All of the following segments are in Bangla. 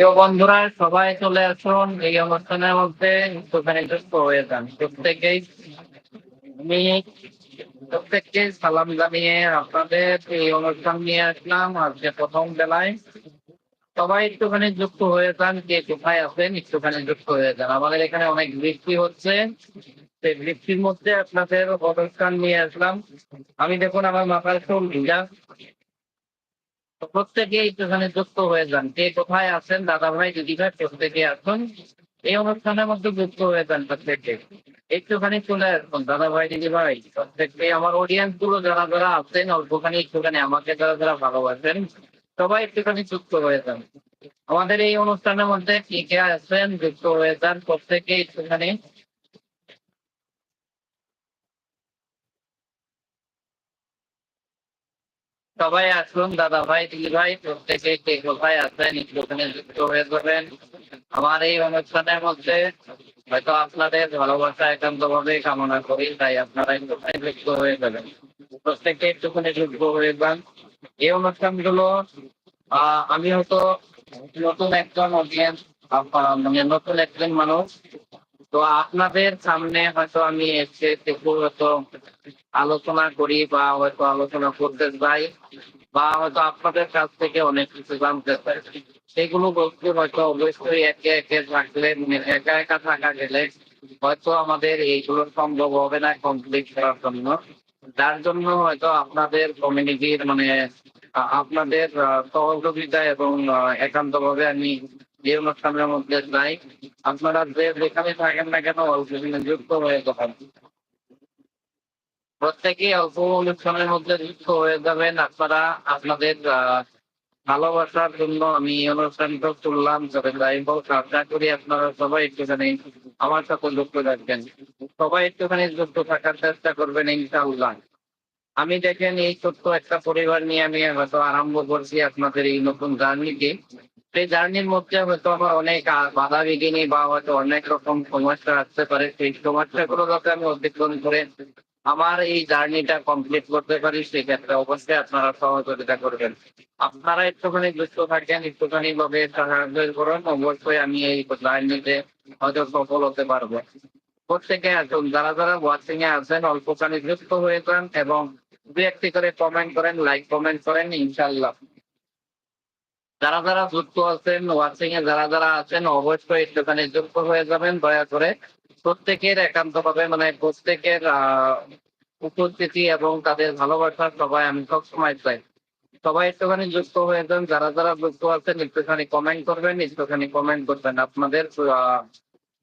প্রিয় বন্ধুরা, সবাই চলে আসুন এই অনুষ্ঠানের মধ্যে। একটুখানি যুক্ত হয়ে যান। প্রত্যেকেই আমি প্রত্যেককে সালাম জানিয়ে আপনাদের এই অনুষ্ঠান নিয়ে আসলাম আজকে প্রথম বেলায়। সবাই একটুখানি যুক্ত হয়ে যান, কে কোথায় আছেন একটুখানি যুক্ত হয়ে যান। আমাদের এখানে অনেক বৃষ্টি হচ্ছে। সেই বৃষ্টির মধ্যে আপনাদের অনুষ্ঠান নিয়ে আসলাম। আমি দেখুন, আমার চুল ভিজা। প্রত্যেকে একটুখানি যুক্ত হয়ে যান। কে কোথায় আছেন দাদা ভাই দিদি ভাই প্রত্যেকে আসুন। এই অনুষ্ঠানের মধ্যে যুক্ত হয়ে যান প্রত্যেকে। একটুখানি চলে আসুন দাদা ভাই দিদি ভাই প্রত্যেকে আমার অডিয়েন্সগুলো যারা যারা আছেন, অল্পখানি একটুখানি আমাকে যারা যারা ভালোবাসেন, সবাই একটুখানি যুক্ত হয়ে যান। আমাদের এই অনুষ্ঠানের মধ্যে কে কে আছেন, যুক্ত হয়ে যান, প্রত্যেকে একটুখানি সবাই আসুন, দাদা ভাই, দিদি ভাই, প্রত্যেকে কে কোথায় আছেন একটুখানি যুক্ত হয়ে যাবেন। আমার এই অনুষ্ঠানের মধ্যে হয়তো আপনাদের ভালোবাসা একান্ত ভাবে কামনা করি, তাই আপনারা একটুখানি যুক্ত হয়ে যাবেন। প্রত্যেকে একটুখানি যুক্ত হয়ে যান। এই অনুষ্ঠানগুলো আমি হয়তো নতুন একজন অডিয়েন্স মানে নতুন একজন মানুষ। তো আপনাদের সামনে হয়তো আমি এসে হয়তো আলোচনা করি বা হয়তো আলোচনা করতে যাই বা হয়তো আপনাদের কাছ থেকে অনেক কিছু জানতে চাই। সেগুলো বলতে হয়তো অবশ্যই একে একে থাকলে, একা একা থাকা গেলে হয়তো আমাদের এইগুলো সম্ভব হবে না কমপ্লিট করার জন্য। যার জন্য হয়তো আপনাদের কমিউনিটির মানে আপনাদের সহযোগিতা এবং একান্ত ভাবে আমি এই অনুষ্ঠানের মধ্যে যাই। আপনারা যে যেখানে থাকেন না কেন অল্প যুক্ত হয়ে যাবেন। প্রত্যেকে অল্প অনুষ্ঠানের মধ্যে যুক্ত হয়ে যাবেন। আপনারা আপনাদের ভালোবাসার জন্য আমি অনুষ্ঠানটা হোক, আশা করি আপনারা সবাই একটুখানি আমার সাথে যুক্ত থাকবেন। সবাই একটুখানি যুক্ত থাকার চেষ্টা করবেন, ইনশাআল্লাহ। আমি দেখেন, এই ছোট্ট একটা পরিবার নিয়ে আমি হয়তো আরম্ভ করছি আপনাদের এই নতুন জার্নিকে সেই জার্নির মধ্যে হয়তো আমার অনেক বাধা বিঘিনি বা হয়তো অনেক রকম সমস্যা আসতে পারে। সেই সমস্যাগুলো যাতে আমি অতিক্রম করে আমার এই জার্নিটা কমপ্লিট করতে পারি, সেক্ষেত্রে অবশ্যই আপনারা সহযোগিতা করবেন। আপনারা একটুখানি যুক্ত থাকেন, একটুখানি ভাবে সাহায্য করুন, অবশ্যই আমি এই জার্নিতে হয়তো সফল হতে পারব। প্রত্যেকে আসুন, যারা যারা ওয়াচিং এ আছেন, অল্পখানি যুক্ত হয়ে যান এবং দু একটি করে কমেন্ট করেন লাইক কমেন্ট করেন ইনশাল্লাহ যারা যারা যুক্ত আছেন ওয়াচিং এ যারা যারা আছেন, অবশ্যই একটুখানি যুক্ত হয়ে যাবেন, দয়া করে প্রত্যেকের একান্ত ভাবে মানে প্রত্যেকের উপস্থিতি এবং তাদের ভালোবাসা সবাই আমি সবসময় চাই। সবাই একটুখানি যুক্ত হয়ে যান যারা যারা যুক্ত আছেন একটুখানি কমেন্ট করবেন একটুখানি কমেন্ট করবেন। আপনাদের আহ,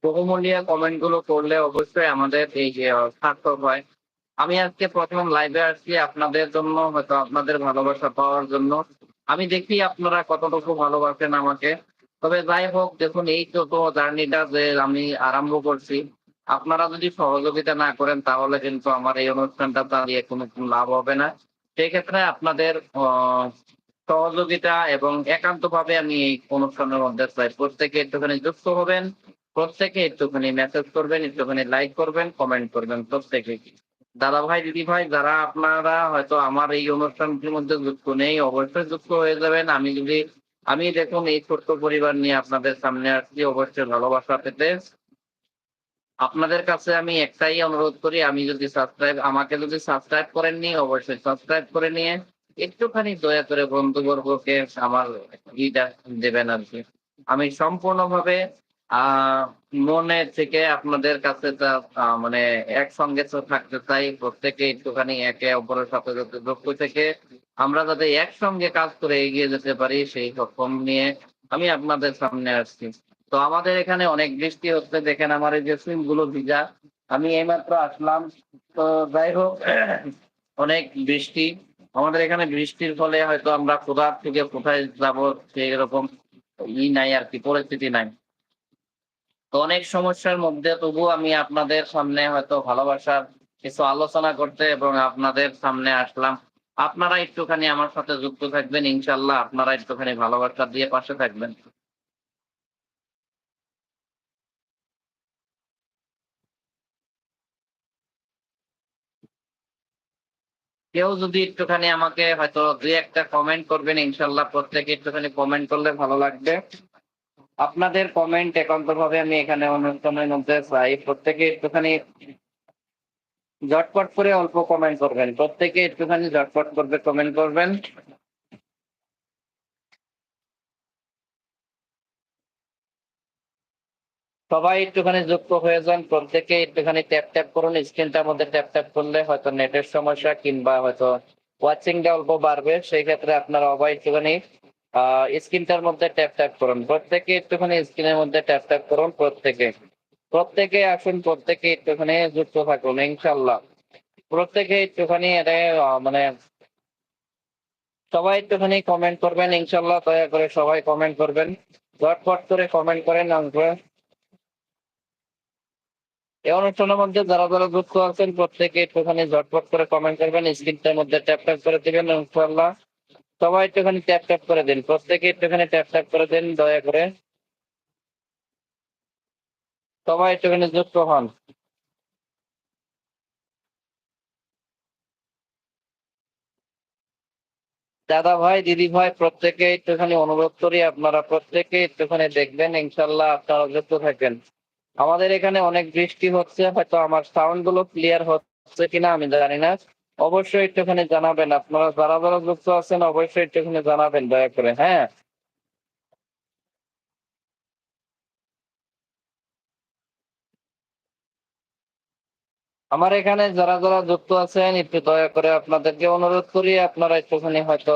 বহুমূল্যীয় কমেন্টগুলো করলে অবশ্যই আমাদের এই সার্থক হয়। আমি আজকে প্রথম লাইভে আসছি আপনাদের জন্য হয়তো আপনাদের ভালোবাসা পাওয়ার জন্য। আমি দেখি আপনারা কতটুকু ভালোবাসেন আমাকে। তবে যাই হোক, দেখুন, এই ছোট জার্নিটা যে আমি আরম্ভ করছি। আপনারা যদি সহযোগিতা না করেন, তাহলে কিন্তু আমার এই অনুষ্ঠানটা দাঁড়িয়ে কোনো লাভ হবে না। সেক্ষেত্রে আপনাদের সহযোগিতা এবং একান্ত ভাবে আমি এই অনুষ্ঠানের মধ্যে চাই প্রত্যেকে একটুখানি যুক্ত হবেন, প্রত্যেকে একটুখানি মেসেজ করবেন, একটুখানি লাইক করবেন কমেন্ট করবেন প্রত্যেকে। দাদা ভাই দিদি ভাই যারা আপনারা হয়তো আমার এই অনুষ্ঠানটির মধ্যে যুক্ত নেই, অবশ্যই যুক্ত হয়ে যাবেন। আমি যদি আমি দেখুন এই ছোট্ট পরিবার নিয়ে আপনাদের সামনে আসছি, অবশ্যই ভালোবাসা পেতে। আপনাদের কাছে আমি একটাই অনুরোধ করি, আমি যদি সাবস্ক্রাইব আমাকে যদি সাবস্ক্রাইব করেননি, অবশ্যই সাবস্ক্রাইব করে নিয়ে একটুখানি দয়া করে বন্ধুবর্গকে আমার দেবেন আর কি আমি সম্পূর্ণভাবে মনে থেকে আপনাদের কাছে মানে একসঙ্গে থাকতে চাই, প্রত্যেকে একটুখানি একে অপরের সাথে যাতে যুক্ত থেকে। আমরা যাতে একসঙ্গে কাজ করে এগিয়ে যেতে পারি, সেই সক্ষম নিয়ে আমি আপনাদের সামনে আসছি। তো আমাদের এখানে অনেক বৃষ্টি হচ্ছে, দেখেন আমার এই যে সিমগুলো ভিজা, আমি এইমাত্র আসলাম। তো যাই হোক, অনেক বৃষ্টি। আমাদের এখানে বৃষ্টির ফলে হয়তো আমরা কোথার থেকে কোথায় যাব সেই রকম ই নাই আর কি, পরিস্থিতি নাই। তো অনেক সমস্যার মধ্যে তবু আমি আপনাদের সামনে হয়তো ভালোবাসার কিছু আলোচনা করতে এবং আপনাদের সামনে আসলাম। আপনারা একটুখানি আমার সাথে যুক্ত থাকবেন, ইনশাল্লাহ আপনারা একটুখানি ভালোবাসা দিয়ে পাশে থাকবেন। কেউ যদি একটুখানি আমাকে হয়তো দুই একটা কমেন্ট করবেন, ইনশাল্লাহ প্রত্যেকে একটুখানি কমেন্ট করলে ভালো লাগবে। আপনাদের কমেন্ট একান্ত ভাবে আমি এখানে অনুষ্ঠানের মধ্যে চাই প্রত্যেকে একটুখানি ঝটপট করে অল্প কমেন্ট করবেন। প্রত্যেকে একটুখানি ঝটপট করবে কমেন্ট করবেন। সবাই একটুখানি যুক্ত হয়ে যান। প্রত্যেকে একটুখানি ট্যাপ ট্যাপ করুন। স্ক্রিনটার মধ্যে ট্যাপ ট্যাপ করলে হয়তো নেটের সমস্যা কিংবা হয়তো ওয়াচিংটা অল্প বাড়বে। সেই ক্ষেত্রে আপনারা সবাই একটুখানি স্ক্রিনটার মধ্যে ট্যাপ ট্যাপ করুন। প্রত্যেকে একটুখানি স্ক্রিনের মধ্যে ট্যাপ ট্যাপ করুন, প্রত্যেকে। প্রত্যেকে আসুন, প্রত্যেকে একটুখানি যুক্ত থাকুন ইনশাল্লাহ প্রত্যেকে একটুখানি এটা মানে সবাই একটুখানি কমেন্ট করবেন ইনশাল্লাহ দয়া করে সবাই কমেন্ট করবেন। ঝটপট করে কমেন্ট করেন আমরা এই অনুষ্ঠানের মধ্যে যারা যারা যুক্ত আছেন, প্রত্যেকে একটুখানি ঝটপট করে কমেন্ট করবেন স্ক্রিনটার মধ্যে ট্যাপ ট্যাপ করে দিবেন ইনশাল্লাহ সবাই একটুখানি ট্যাপ ট্যাপ করে দিন। প্রত্যেকে একটুখানি ট্যাপ ট্যাপ করে দিন, দয়া করে। সবাই একটুখানি যুক্ত হন। দাদা ভাই, দিদি ভাই, প্রত্যেকে একটুখানি অনুরোধ করি আপনারা প্রত্যেকে একটুখানি দেখবেন, ইনশাল্লাহ আপনারা যুক্ত থাকবেন। আমাদের এখানে অনেক বৃষ্টি হচ্ছে, হয়তো আমার সাউন্ডগুলো ক্লিয়ার হচ্ছে কিনা আমি জানি না। অবশ্যই একটুখানি জানাবেন। আপনারা যারা যারা যুক্ত আছেন, অবশ্যই একটুখানি জানাবেন, দয়া করে হ্যাঁ? আমার এখানে যারা যারা যুক্ত আছেন, একটু দয়া করে আপনাদেরকে অনুরোধ করি, আপনারা একটুখানি হয়তো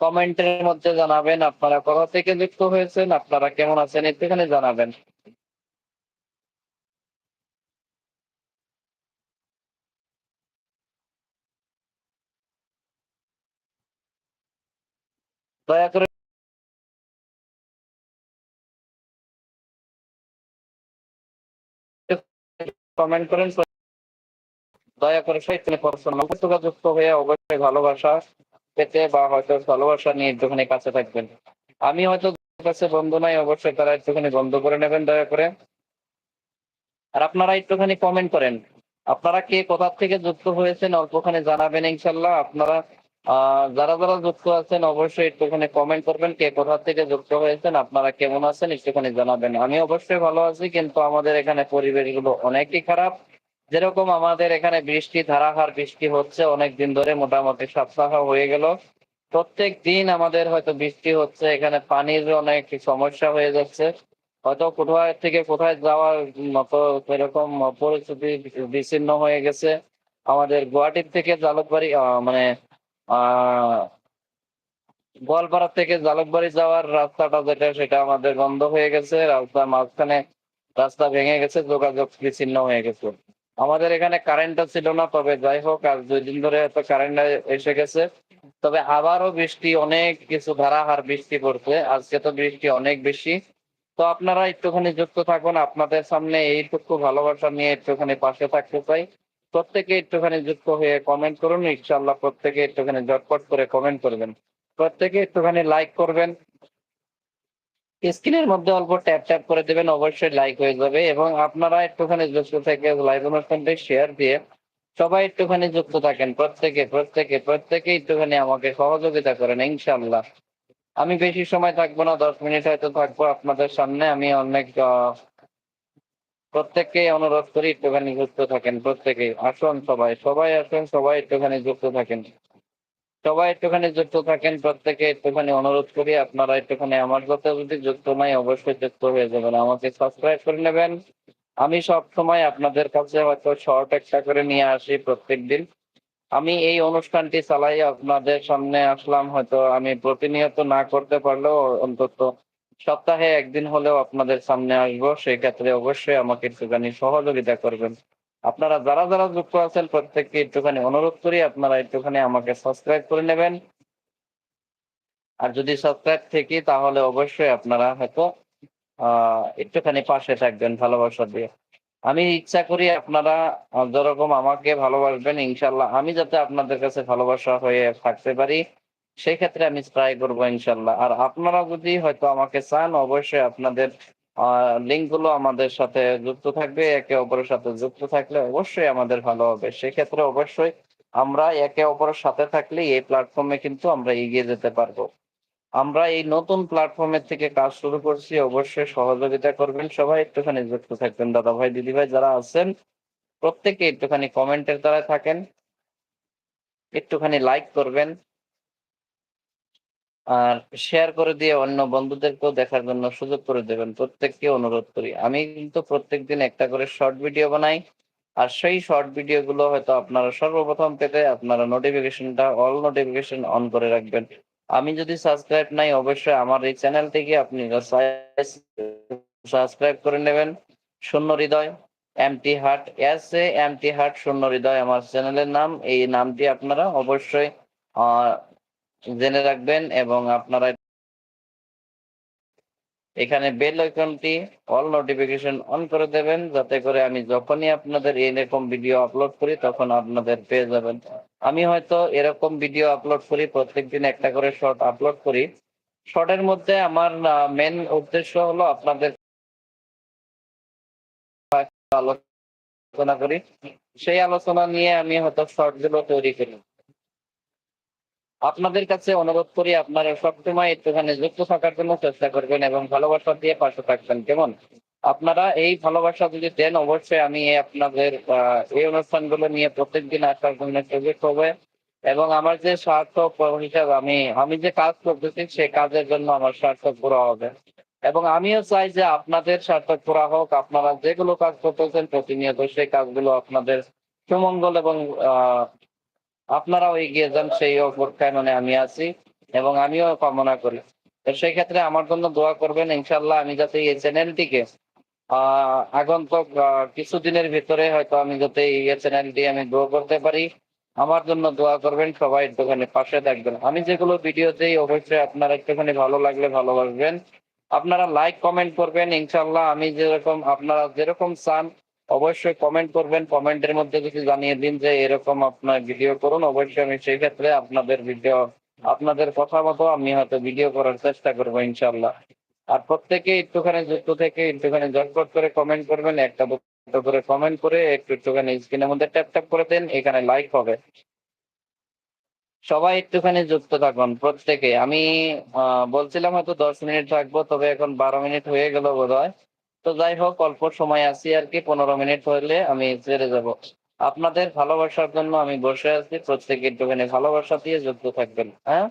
কমেন্টের মধ্যে জানাবেন, আপনারা কোথা থেকে যুক্ত হয়েছেন, আপনারা কেমন আছেন, একটুখানি জানাবেন। দয়া করে কমেন্ট করেন, দয়া করে সাহিত্য পড়াশোনা যুক্ত হয়ে অবশ্যই ভালোবাসা পেতে বা হয়তো ভালোবাসা নিয়ে একটুখানি কাছে থাকবেন। আমি হয়তো কাছে বন্ধু নাই, অবশ্যই তারা একটুখানি বন্ধ করে নেবেন দয়া করে। আর আপনারা একটুখানি কমেন্ট করেন, আপনারা কে কোথা থেকে যুক্ত হয়েছেন, অল্পখানি জানাবেন ইনশাল্লাহ। আপনারা যারা যারা যুক্ত আছেন, অবশ্যই একটুখানি কমেন্ট করবেন কে কোথা থেকে যুক্ত হয়েছেন, আপনারা কেমন আছেন একটুখানি জানাবেন। আমি অবশ্যই ভালো আছি, কিন্তু আমাদের এখানে পরিবেশগুলো অনেকই খারাপ। যেরকম আমাদের এখানে বৃষ্টি ধারাহার বৃষ্টি হচ্ছে অনেক দিন ধরে, মোটামুটি সপ্তাহ হয়ে গেল। প্রত্যেক দিন আমাদের হয়তো বৃষ্টি হচ্ছে, এখানে পানির অনেক সমস্যা হয়ে যাচ্ছে। হয়তো কোথায় থেকে কোথায় যাওয়ার মতো সেরকম পরিস্থিতি বিচ্ছিন্ন হয়ে গেছে। আমাদের গুয়াহাটির থেকে জালুকবাড়ি মানে গোয়ালপাড়া থেকে জালুকবাড়ি যাওয়ার রাস্তাটা যেটা, সেটা আমাদের বন্ধ হয়ে গেছে। রাস্তার মাঝখানে রাস্তা ভেঙে গেছে, যোগাযোগ বিচ্ছিন্ন হয়ে গেছে। আমাদের এখানে কারেন্টটা ছিল না, তবে যাই হোক, আজ দুই দিন ধরে হয়তো কারেন্ট এসে গেছে। তবে আবারও বৃষ্টি, অনেক কিছু ধারাহার বৃষ্টি পড়ছে। আজকে তো বৃষ্টি অনেক বেশি। তো আপনারা একটুখানি যুক্ত থাকুন। আপনাদের সামনে এইটুকু ভালোবাসা নিয়ে একটুখানি পাশে থাকতে চাই। প্রত্যেকে একটুখানি যুক্ত হয়ে কমেন্ট করুন ইনশাল্লাহ প্রত্যেকে একটুখানি ঝটপট করে কমেন্ট করবেন। প্রত্যেকে একটুখানি লাইক করবেন। স্ক্রিনের মধ্যে অল্প ট্যাপ ট্যাপ করে দেবেন, অবশ্যই লাইক হয়ে যাবে এবং আপনারা একটুখানি যুক্ত থেকে লাইভ অনুষ্ঠানটি শেয়ার দিয়ে সবাই একটুখানি যুক্ত থাকেন। প্রত্যেকে প্রত্যেকে প্রত্যেকে একটুখানি আমাকে সহযোগিতা করেন ইনশাল্লাহ আমি বেশি সময় থাকব না, দশ মিনিট হয়তো থাকব আপনাদের সামনে। আমি অনেক প্রত্যেককে অনুরোধ করি একটুখানি যুক্ত থাকেন, প্রত্যেকে আসুন সবাই সবাই আসুন, সবাই একটুখানি যুক্ত থাকেন। সবাই একটুখানি যুক্ত থাকেন, প্রত্যেকে একটুখানি অনুরোধ করি, আপনারা একটুখানি আমার সাথে যদি যুক্ত নাই, অবশ্যই যুক্ত হয়ে যাবেন, আমাকে সাবস্ক্রাইব করে নেবেন। আমি সব সময় আপনাদের কাছে হয়তো শর্ট একটা করে নিয়ে আসি প্রত্যেক দিন। আমি এই অনুষ্ঠানটি চালাই, আপনাদের সামনে আসলাম, হয়তো আমি প্রতিনিয়ত না করতে পারলেও অন্তত সপ্তাহে একদিন হলেও আপনাদের সামনে আসব, সেই ক্ষেত্রে অবশ্যই আমাকে একটুখানি সহযোগিতা করবেন। আপনারা যারা যারা যুক্ত আছেন প্রত্যেককে একটুখানি অনুরোধ করি, আপনারা একটুখানি আমাকে সাবস্ক্রাইব করে নেবেন। আর যদি সাবস্ক্রাইব থেকে, তাহলে অবশ্যই আপনারা হয়তো একটুখানি পাশে থাকবেন ভালোবাসা দিয়ে। আমি ইচ্ছা করি আপনারা যেরকম আমাকে ভালোবাসবেন ইনশাল্লাহ আমি যাতে আপনাদের কাছে ভালোবাসা হয়ে থাকতে পারি। সেই ক্ষেত্রে আমি ট্রাই করব ইনশাল্লাহ। আর আপনারা যদি হয়তো আমাকে চান, অবশ্যই আপনাদের লিঙ্কগুলো আমাদের সাথে যুক্ত থাকবে, একে অপরের সাথে যুক্ত থাকলে অবশ্যই আমাদের ভালো হবে। সেক্ষেত্রে অবশ্যই আমরা একে অপরের সাথে থাকলে এই প্ল্যাটফর্মে কিন্তু আমরা এগিয়ে যেতে পারব। আমরা এই নতুন প্ল্যাটফর্মের থেকে কাজ শুরু করছি, অবশ্যই সহযোগিতা করবেন সবাই। একটুখানি যুক্ত থাকবেন দাদা ভাই, দিদি ভাই যারা আছেন, প্রত্যেকে একটুখানি কমেন্টের দ্বারা থাকেন। একটুখানি লাইক করবেন। আর শেয়ার করে দিয়ে অন্য বন্ধুদেরকেও দেখার জন্য সুযোগ করে দেবেন। প্রত্যেককে অনুরোধ করি। আমি কিন্তু প্রত্যেকদিন একটা করে শর্ট ভিডিও বানাই। আর সেই শর্ট ভিডিও গুলো হয়তো আপনারা সর্বপ্রথম পেতে আপনারা নোটিফিকেশনটা অল নোটিফিকেশন অন করে রাখবেন। আমি যদি সাবস্ক্রাইব নাই, অবশ্যই আমার এই চ্যানেলটিকে আপনি সাবস্ক্রাইব করে নেবেন। শূন্য হৃদয় empty heart is a empty heart শূন্য হৃদয় আমার চ্যানেলের নাম। এই নামটি আপনারা অবশ্যই জেনে রাখবেন এবং আপনারা এখানে বেল আইকনটি অল নোটিফিকেশন অন করে দেবেন, যাতে করে আমি যখনই আপনাদের এরকম ভিডিও আপলোড করি তখন আপনাদের পেয়ে যাবেন। আমি হয়তো এরকম ভিডিও আপলোড করি, প্রত্যেকদিন একটা করে শর্ট আপলোড করি। শর্টের মধ্যে আমার মেন উদ্দেশ্য হলো আপনাদের আলোচনা করি। সেই আলোচনা নিয়ে আমি হয়তো শর্টগুলো তৈরি করি। আপনাদের কাছে অনুরোধ করি আপনারা সবসময় একটুখানি যুক্ত থাকার জন্য চেষ্টা করবেন এবং ভালোবাসা দিয়ে পাশে থাকবেন। কেমন? আপনারা এই ভালোবাসা যদি দেন, অবশ্যই আমি আপনাদের এই অনুষ্ঠানগুলো নিয়ে প্রত্যেকদিন আসার জন্য সুযোগ হবে এবং আমার যে স্বার্থ হিসাবে আমি আমি যে কাজ করতেছি, সেই কাজের জন্য আমার স্বার্থ পুরো হবে। এবং আমিও চাই যে আপনাদের স্বার্থ পুরা হোক। আপনারা যেগুলো কাজ করতেছেন প্রতিনিয়ত সেই কাজগুলো আপনাদের সুমঙ্গল এবং আপনারাও এগিয়ে যান, সেই অপেক্ষায় আমি আছি এবং আমিও কামনা করি। সেই ক্ষেত্রে আমার জন্য দোয়া করবেন ইনশাল্লাহ আমি যাতে এই চ্যানেলটিকে আগন্তক কিছুদিনের ভিতরে হয়তো আমি যাতে এই চ্যানেলটি আমি গ্রো করতে পারি। আমার জন্য দোয়া করবেন, সবাই একটুখানি পাশে থাকবেন। আমি যেগুলো ভিডিও দিই অবশ্যই আপনারা একটুখানি ভালো লাগলে ভালোবাসবেন। আপনারা লাইক কমেন্ট করবেন ইনশাল্লাহ আমি যেরকম, আপনারা যেরকম চান অবশ্যই কমেন্ট করবেন কমেন্টের মধ্যে কিছু জানিয়ে দিন যে এরকম আপনার ভিডিও করুন। অবশ্যই আমি সেই ক্ষেত্রে আপনাদের ভিডিও আপনাদের কথা মতো আমি হয়তো ভিডিও করার চেষ্টা করব ইনশাল্লাহ আর প্রত্যেকে একটুখানি যুক্ত থেকে একটুখানি জটপট করে কমেন্ট করবেন, একটা দুটো করে কমেন্ট করে একটু একটুখানি স্ক্রিনের মধ্যে ট্যাপ ট্যাপ করে দেন, এখানে লাইক হবে। সবাই একটুখানি যুক্ত থাকুন, প্রত্যেকে। আমি বলছিলাম হয়তো দশ মিনিট থাকব, তবে এখন বারো মিনিট হয়ে গেল বোধ হয় তো যাই হোক, অল্প সময় আছি আর কি, পনেরো মিনিট হলে আমি ছেড়ে যাব। আপনাদের ভালোবাসার জন্য আমি বসে আছি, প্রত্যেকে একটুখানি ভালোবাসা দিয়ে যুক্ত থাকবেন হ্যাঁ?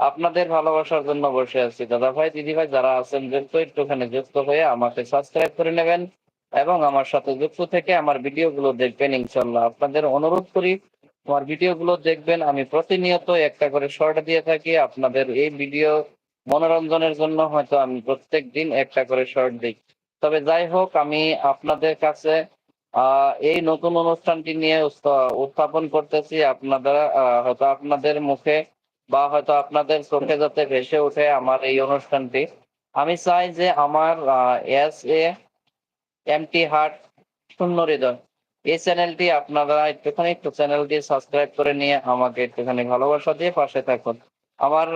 আপনাদের ভালোবাসার জন্য বসে আছি। দাদা ভাই দিদি ভাই যারা আছেন, যুক্ত, একটুখানি যুক্ত হয়ে আমাকে সাবস্ক্রাইব করে নেবেন এবং আমার সাথে যুক্ত থেকে আমার ভিডিও গুলো দেখবেন ইনশাল্লাহ আপনাদের অনুরোধ করি, আমার ভিডিও গুলো দেখবেন, আমি প্রতিনিয়ত একটা করে শর্ট দিয়ে থাকি। আপনাদের এই ভিডিও মনোরঞ্জনের জন্য হয়তো আমি প্রত্যেক দিন একটা করে শর্ট দিই তবে যাই হোক, আমি আপনাদের কাছে এই নতুন অনুষ্ঠানটি নিয়ে উত্থাপন করতেছি। আপনারা হয়তো আপনাদের মুখে বা হয়তো আপনাদের চোখে যাতে ভেসে ওঠে আমার এই অনুষ্ঠানটি। আমি চাই যে আমার এস এ এমটি হার্ট শূন্য হৃদয়, এই চ্যানেলটি আপনারা একটুখানি একটু চ্যানেলটি সাবস্ক্রাইব করে নিয়ে আমাকে একটুখানি ভালোবাসা দিয়ে পাশে থাকুন। আমার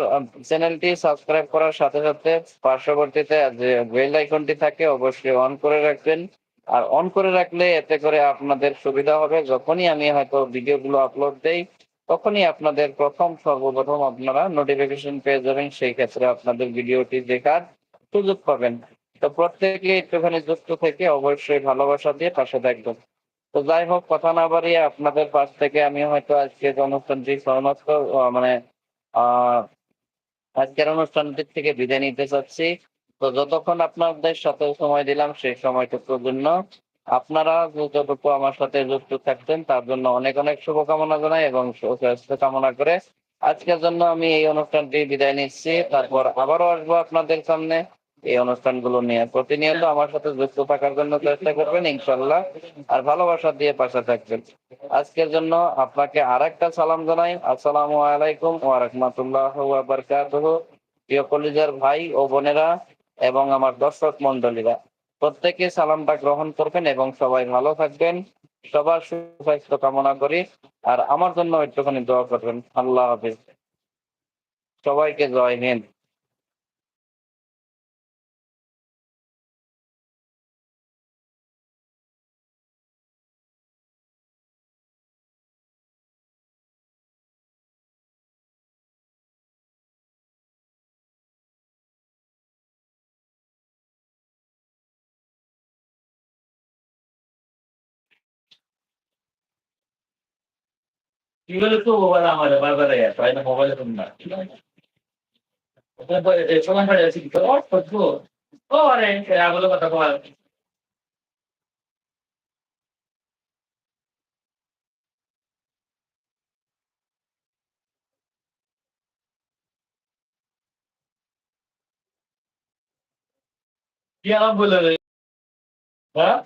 চ্যানেলটি সাবস্ক্রাইব করার সাথে সাথে পার্শ্ববর্তীতে যে বেল আইকনটি থাকে, অবশ্যই অন করে রাখবেন। আর অন করে রাখলে এতে করে আপনাদের সুবিধা হবে। যখনই আমি হয়তো ভিডিওগুলো আপলোড দেই, তখনই আপনাদের প্রথম, সর্বপ্রথম আপনারা নোটিফিকেশন পেয়ে যাবেন। সেই ক্ষেত্রে আপনাদের ভিডিওটি দেখার সুযোগ পাবেন। তো প্রত্যেকে একটুখানি যুক্ত থেকে অবশ্যই ভালোবাসা দিয়ে পাশে থাকবেন। তো যাই হোক, কথা না বাড়িয়ে আপনাদের পাশ থেকে আমি হয়তো আজকে অনুষ্ঠানটি সমাপ্ত মানে আজকের অনুষ্ঠানটির থেকে বিদায় নিতে চাচ্ছি। তো যতক্ষণ আপনাদের সাথে সময় দিলাম, সেই সময়টুকুর জন্য আপনারা যতটুকু আমার সাথে যুক্ত থাকতেন তার জন্য অনেক অনেক শুভকামনা জানাই এবং সুস্বাস্থ্য কামনা করে আজকের জন্য আমি এই অনুষ্ঠানটি বিদায় নিচ্ছি। তারপর আবারও আসব আপনাদের সামনে। এই অনুষ্ঠানগুলো নিয়ে। প্রতিনিয়ত আমার সাথে যুক্ত থাকার জন্য চেষ্টা করবেন ইনশাল্লাহ আর ভালোবাসা দিয়ে পাশে থাকবেন। আজকের জন্য আপনাকে আর একটা সালাম জানাই। আসসালামু আলাইকুম ওয়া রাহমাতুল্লাহ ওয়া বারাকাতুহু। প্রিয় কলিজার ভাই ও বোনেরা এবং আমার দর্শক মন্ডলীরা প্রত্যেকে সালামটা গ্রহণ করবেন এবং সবাই ভালো থাকবেন। সবার সুস্বাস্থ্য কামনা করি। আর আমার জন্য একটুখানি দোয়া করবেন। আল্লাহ হাফিজ। সবাইকে জয় হিন্দ। মোবাইলে তো মোবাইল আমার বারবার তাই না। মোবাইলে তুমি না কি? আরাম বলে হ্যাঁ?